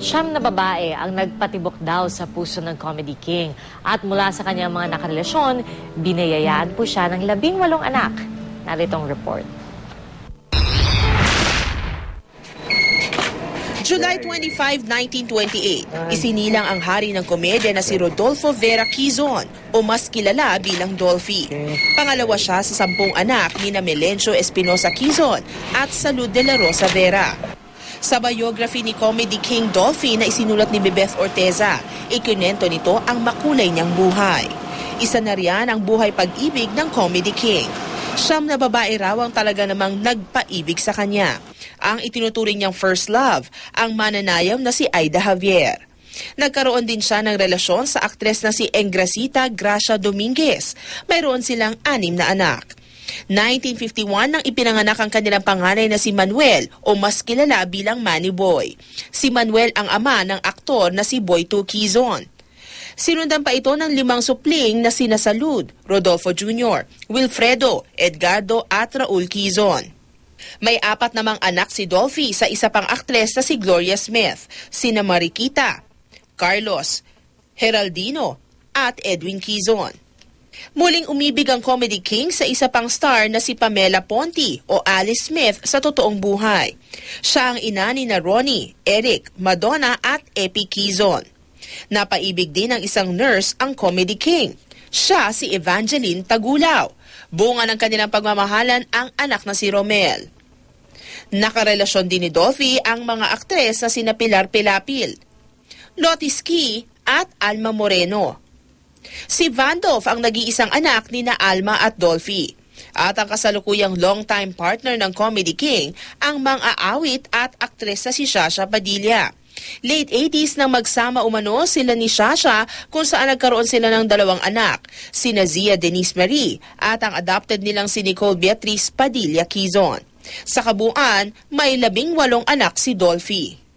Siyam na babae ang nagpatibok daw sa puso ng Comedy King. At mula sa kanyang mga nakarelasyon, binayayaan po siya ng labing walong anak. Narito ang report. July 25, 1928, isinilang ang hari ng komedya na si Rodolfo Vera Quizon o mas kilala bilang Dolphy. Pangalawa siya sa sampung anak ni na Melencio Espinosa Quizon at Salud de la Rosa Vera. Sa biography ni Comedy King Dolphy na isinulat ni Bebeth Orteza, ikinento nito ang makulay niyang buhay. Isa na riyan ang buhay pag-ibig ng Comedy King. Siyam na babae raw ang talaga namang nagpaibig sa kanya. Ang itinuturing niyang first love, ang mananayam na si Aida Javier. Nagkaroon din siya ng relasyon sa aktres na si Engracita Gracia Dominguez. Mayroon silang anim na anak. 1951 nang ipinanganak ang kanilang panganay na si Manuel o mas kilala bilang Manny Boy. Si Manuel ang ama ng aktor na si Boy Quizon. Sinundan pa ito ng limang supling na sina Salud, Rodolfo Jr., Wilfredo, Edgardo at Raul Quizon. May apat namang anak si Dolphy sa isa pang aktres na si Gloria Smith, sina Mariquita, Carlos, Heraldino at Edwin Quizon. Muling umibig ang Comedy King sa isa pang star na si Pamela Ponti o Alice Smith sa totoong buhay. Siya ang ina ni na Ronnie, Eric, Madonna at Epi Quizon. Napaibig din ng isang nurse ang Comedy King. Siya si Evangeline Tagulaw. Bunga ng kanilang pagmamahalan ang anak na si Romel. Nakarelasyon din ni Dolphy ang mga aktres na sina Pilar Pilapil, Lottie Ski at Alma Moreno. Si Vandolph ang nag-iisang anak ni na Alma at Dolphy. At ang kasalukuyang long-time partner ng Comedy King, ang mang-aawit at aktres na si Shasha Padilla. Late 80s nang magsama umano sila ni Shasha kung saan nagkaroon sila ng dalawang anak, sina Zia Denise Marie at ang adopted nilang si Nicole Beatriz Padilla Quizon. Sa kabuuan, may labing walong anak si Dolphy.